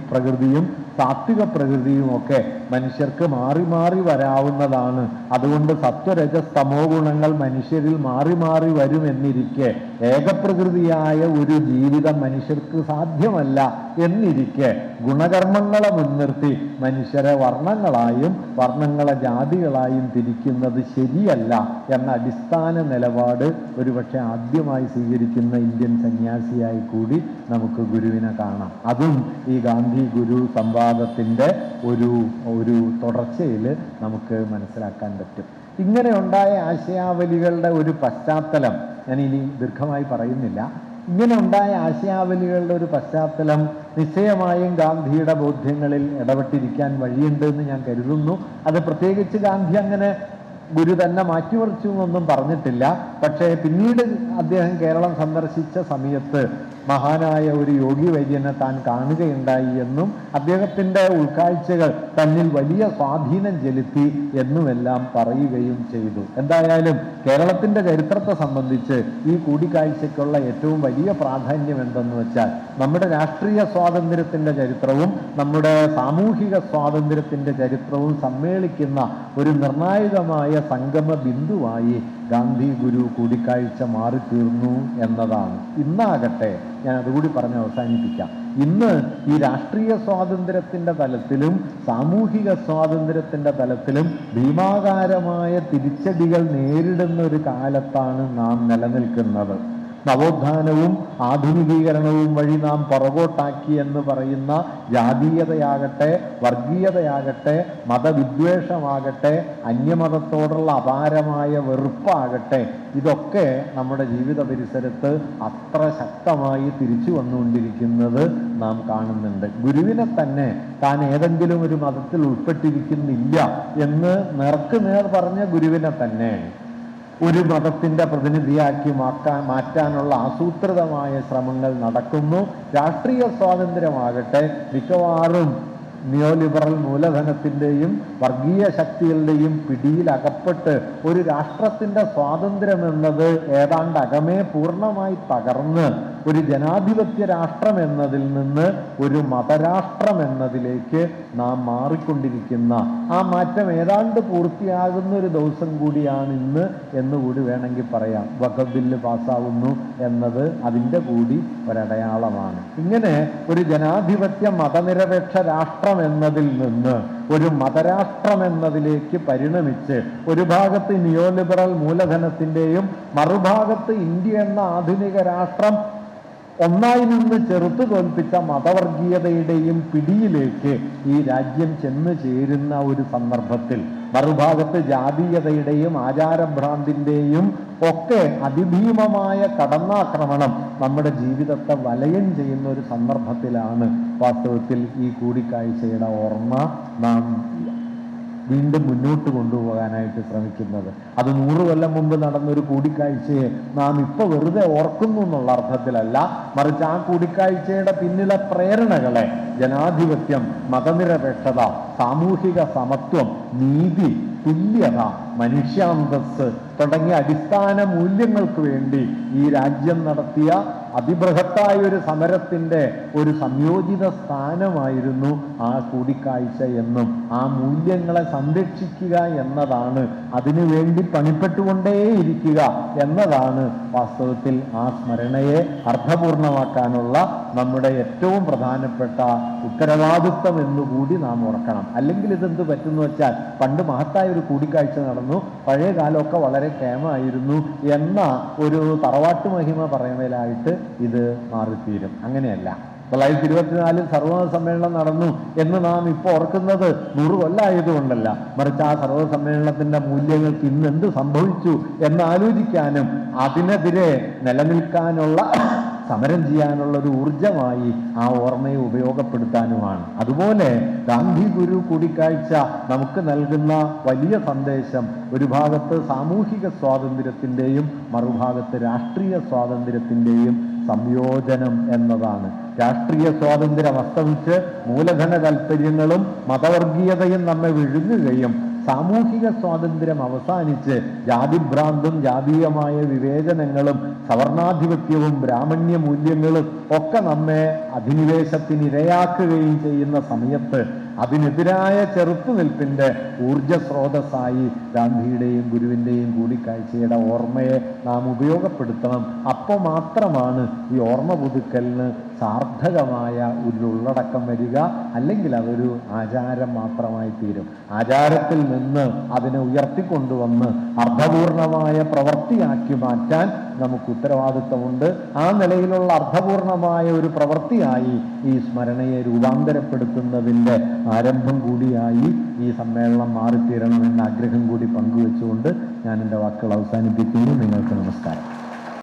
പ്രകൃതിയും സാത്വിക പ്രകൃതിയും ഒക്കെ മനുഷ്യർക്ക് മാറി മാറി വരാവുന്നതാണ്. അതുകൊണ്ട് സത്വരജസ്തമോ ഗുണങ്ങൾ മനുഷ്യരിൽ മാറി മാറി വരുമെന്നിരിക്കെ ഏകപ്രകൃതിയായ ഒരു ജീവിതം മനുഷ്യർക്ക് സാധ്യമല്ല എന്നിരിക്കെ ഗുണകർമ്മങ്ങളെ മുൻനിർത്തി മനുഷ്യരെ വർണങ്ങളായും വർണങ്ങളെ ജാതികളായും തിരിക്കുന്നത് ശരിയല്ല എന്ന അടിസ്ഥാന നിലപാട് ഒരുപക്ഷെ ആദ്യമായി സ്വീകരിക്കുന്ന ഇന്ത്യൻ സന്യാസിയായി കൂടി നമുക്ക് ഗുരുവിനെ കാണാം. അതും ഈ ഗാന്ധി ഗുരു സംവാദത്തിന്റെ ഒരു ഒരു തുടർച്ചയിൽ നമുക്ക് മനസ്സിലാക്കാൻ പറ്റും. ഇങ്ങനെ ഉണ്ടായ ആശയാവലികളുടെ ഒരു പശ്ചാത്തലം ഞാൻ ഇനി ദീർഘമായി പറയുന്നില്ല. ഇങ്ങനെ ഉണ്ടായ ആശയാവലികളുടെ ഒരു പശ്ചാത്തലം നിശ്ചയമായും ഗാന്ധിയുടെ ബോധ്യങ്ങളിൽ ഇടപെട്ടിരിക്കാൻ വഴിയുണ്ട് എന്ന് ഞാൻ കരുതുന്നു. അത് പ്രത്യേകിച്ച് ഗാന്ധി അങ്ങനെ ഗുരു തന്നെ മാറ്റിമറിച്ചു എന്നൊന്നും പറഞ്ഞിട്ടില്ല. പക്ഷേ പിന്നീട് അദ്ദേഹം കേരളം സന്ദർശിച്ച സമയത്ത് മഹാനായ ഒരു യോഗി വൈദ്യനെ താൻ കാണുകയുണ്ടായി എന്നും അദ്ദേഹത്തിന്റെ ഉൾക്കാഴ്ചകൾ തന്നിൽ വലിയ സ്വാധീനം ചെലുത്തി എന്നുമെല്ലാം പറയുകയും ചെയ്തു. എന്തായാലും കേരളത്തിന്റെ ചരിത്രത്തെ സംബന്ധിച്ച് ഈ കൂടിക്കാഴ്ചയ്ക്കുള്ള ഏറ്റവും വലിയ പ്രാധാന്യം എന്തെന്ന് വെച്ചാൽ നമ്മുടെ രാഷ്ട്രീയ സ്വാതന്ത്ര്യത്തിന്റെ ചരിത്രവും നമ്മുടെ സാമൂഹിക സ്വാതന്ത്ര്യത്തിന്റെ ചരിത്രവും സമ്മേളിക്കുന്ന ഒരു നിർണായകമായ സംഗമ ബിന്ദുവായി ഗാന്ധി ഗുരു കൂടിക്കാഴ്ച മാറിത്തീർന്നു എന്നതാണ്. ഇന്നാകട്ടെ ഞാൻ അതുകൂടി പറഞ്ഞ് അവസാനിപ്പിക്കാം. ഇന്ന് ഈ രാഷ്ട്രീയ സ്വാതന്ത്ര്യത്തിന്റെ തലത്തിലും സാമൂഹിക സ്വാതന്ത്ര്യത്തിന്റെ തലത്തിലും ഭീമാകാരമായ തിരിച്ചടികൾ നേരിടുന്ന ഒരു കാലത്താണ് നാം നിലനിൽക്കുന്നത്. നവോത്ഥാനവും ആധുനികീകരണവും വഴി നാം പുറകോട്ടാക്കി എന്ന് പറയുന്ന ജാതീയതയാകട്ടെ വർഗീയതയാകട്ടെ മതവിദ്വേഷമാകട്ടെ അന്യമതത്തോടുള്ള അപാരമായ വെറുപ്പാകട്ടെ ഇതൊക്കെ നമ്മുടെ ജീവിത പരിസരത്ത് അത്ര ശക്തമായി തിരിച്ചു വന്നുകൊണ്ടിരിക്കുന്നത് നാം കാണുന്നുണ്ട്. ഗുരുവിനെ തന്നെ താൻ ഏതെങ്കിലും ഒരു മതത്തിൽ ഉൾപ്പെട്ടിരിക്കുന്നില്ല എന്ന് നേർക്ക് നേർ പറഞ്ഞ ഗുരുവിനെ തന്നെ ഒരു മതത്തിന്റെ പ്രതിനിധിയാക്കി മാറ്റാൻ മാറ്റാനുള്ള ആസൂത്രിതമായ ശ്രമങ്ങൾ നടക്കുന്നു. രാഷ്ട്രീയ സ്വാതന്ത്ര്യമാകട്ടെ മിക്കവാറും നിയോലിബറൽ മൂലധനത്തിന്റെയും വർഗീയ ശക്തികളുടെയും പിടിയിൽ അകപ്പെട്ട് ഒരു രാഷ്ട്രത്തിന്റെ സ്വാതന്ത്ര്യം എന്നത് ഏതാണ്ട് അകമേ പൂർണമായി തകർന്ന് ഒരു ജനാധിപത്യ രാഷ്ട്രം എന്നതിൽ നിന്ന് ഒരു മതരാഷ്ട്രം എന്നതിലേക്ക് നാം മാറിക്കൊണ്ടിരിക്കുന്ന ആ മാറ്റം ഏതാണ്ട് പൂർത്തിയാകുന്ന ഒരു ദിവസം കൂടിയാണ് ഇന്ന് എന്ന് കൂടി വേണമെങ്കിൽ പറയാം. വഖഫ് ബില്ല് പാസ്സാവുന്നു എന്നത് അതിന്റെ കൂടി ഒരടയാളമാണ്. ഇങ്ങനെ ഒരു ജനാധിപത്യ മതനിരപേക്ഷ രാഷ്ട്രം എന്നതിൽ നിന്ന് ഒരു മതരാഷ്ട്രം എന്നതിലേക്ക് പരിണമിച്ച് ഒരു ഭാഗത്ത് നിയോലിബറൽ മൂലധനത്തിന്റെയും മറുഭാഗത്ത് ഇന്ത്യ എന്ന ആധുനിക രാഷ്ട്രം ഒന്നായി നിന്ന് ചെറുത്തു തോൽപ്പിച്ച മതവർഗീയതയുടെയും പിടിയിലേക്ക് ഈ രാജ്യം ചെന്ന് ചേരുന്ന ഒരു സന്ദർഭത്തിൽ മറുഭാഗത്ത് ജാതീയതയുടെയും ആചാരഭ്രാന്തിന്റെയും ഒക്കെ അതിഭീമമായ കടന്നാക്രമണം നമ്മുടെ ജീവിതത്തെ വലയം ചെയ്യുന്ന ഒരു സന്ദർഭത്തിലാണ് വാസ്തവത്തിൽ ഈ കൂടിക്കാഴ്ചയുടെ ഓർമ്മ നാം വീണ്ടും മുന്നോട്ട് കൊണ്ടുപോകാനായിട്ട് ശ്രമിക്കുന്നത്. അത് നൂറ് കൊല്ലം മുമ്പ് നടന്നൊരു കൂടിക്കാഴ്ചയെ നാം ഇപ്പോൾ വെറുതെ ഓർക്കുന്നു എന്നുള്ള അർത്ഥത്തിലല്ല. മറിച്ച് ആ കൂടിക്കാഴ്ചയുടെ പിന്നിലെ പ്രേരണകളെ ജനാധിപത്യം മതനിരപേക്ഷത സാമൂഹിക സമത്വം നീതി തുല്യത മനുഷ്യാന്തസ് തുടങ്ങിയ അടിസ്ഥാന മൂല്യങ്ങൾക്ക് വേണ്ടി ഈ രാജ്യം നടത്തിയ അതിബൃഹത്തായ ഒരു സമരത്തിന്റെ ഒരു സംയോജിത സ്ഥാനമായിരുന്നു ആ കൂടിക്കാഴ്ച എന്നും ആ മൂല്യങ്ങളെ സംരക്ഷിക്കുക എന്നതാണ് അതിനുവേണ്ടി പണിപ്പെട്ടുകൊണ്ടേയിരിക്കുക എന്നതാണ് വാസ്തവത്തിൽ ആ സ്മരണയെ അർത്ഥപൂർണമാക്കാനുള്ള നമ്മുടെ ഏറ്റവും പ്രധാനപ്പെട്ട ഉത്തരവാദിത്വം എന്നുകൂടി നാം ഓർക്കണം. അല്ലെങ്കിൽ ഇതെന്ത് പറ്റുന്നു വെച്ചാൽ പണ്ട് മഹത്തായ ഒരു കൂടിക്കാഴ്ച നടന്നു. പഴയ കാലമൊക്കെ വളരെ കേമായിരുന്നു എന്ന ഒരു തറവാട്ട് മഹിമ പറയുന്നതിലായിട്ട് ഇത് മാറിത്തീരും. അങ്ങനെയല്ല. തൊള്ളായിരത്തി ഇരുപത്തിനാലിൽ സർവമത സമ്മേളനം നടന്നു എന്ന് നാം ഇപ്പോൾ ഓർക്കുന്നത് നൂറ് കൊല്ലായതുകൊണ്ടല്ല. മറിച്ച് ആ സർവ സമ്മേളനത്തിന്റെ മൂല്യങ്ങൾക്ക് ഇന്ന് എന്ത് സംഭവിച്ചു എന്ന് ആലോചിക്കാനും അതിനെതിരെ നിലനിൽക്കാനുള്ള സമരം ചെയ്യാനുള്ള ഒരു ഊർജമായി ആ ഓർമ്മയെ ഉപയോഗപ്പെടുത്താനുമാണ്. അതുപോലെ ഗാന്ധി ഗുരു കൂടിക്കാഴ്ച നമുക്ക് നൽകുന്ന വലിയ സന്ദേശം ഒരു ഭാഗത്ത് സാമൂഹിക സ്വാതന്ത്ര്യത്തിന്റെയും മറുഭാഗത്ത് രാഷ്ട്രീയ സ്വാതന്ത്ര്യത്തിന്റെയും സംയോജനം എന്നതാണ്. രാഷ്ട്രീയ സ്വാതന്ത്ര്യം അസ്തമിച്ച് മൂലധന താല്പര്യങ്ങളും മതവർഗീയതയും നമ്മെ വിഴുങ്ങുകയും സാമൂഹിക സ്വാതന്ത്ര്യം അവസാനിച്ച് ജാതിഭ്രാന്തും ജാതീയമായ വിവേചനങ്ങളും സവർണാധിപത്യവും ബ്രാഹ്മണ്യ മൂല്യങ്ങളും ഒക്കെ നമ്മെ അധിനിവേശത്തിനിരയാക്കുകയും ചെയ്യുന്ന സമയത്ത് അതിനെതിരായ ചെറുത്തുനിൽപ്പിന്റെ ഊർജ സ്രോതസ്സായി ഗാന്ധിയുടെയും ഗുരുവിന്റെയും കൂടിക്കാഴ്ചയുടെ ഓർമ്മയെ നാം ഉപയോഗപ്പെടുത്തണം. അപ്പോൾ മാത്രമാണ് ഈ ഓർമ്മ പുതുക്കലിന് സാർത്ഥകമായ ഒരു ഉള്ളടക്കം വരിക അല്ലെങ്കിൽ അതൊരു ആചാരം മാത്രമായി തീരും. ആചാരത്തിൽ നിന്ന് അതിനെ ഉയർത്തിക്കൊണ്ടുവന്ന് അർത്ഥപൂർണമായ പ്രവൃത്തിയാക്കി മാറ്റാൻ നമുക്ക് ഉത്തരവാദിത്വമുണ്ട്. ആ നിലയിലുള്ള അർത്ഥപൂർണമായ ഒരു പ്രവൃത്തിയായി ഈ സ്മരണയെ രൂപാന്തരപ്പെടുത്തുന്നതിന്റെ ആരംഭം കൂടിയായി ഈ സമ്മേളനം മാറിത്തീരണമെന്ന ആഗ്രഹം കൂടി പങ്കുവെച്ചുകൊണ്ട് ഞാൻ എന്റെ വാക്കുകൾ അവസാനിപ്പിക്കുന്നു. നിങ്ങൾക്ക് നമസ്കാരം.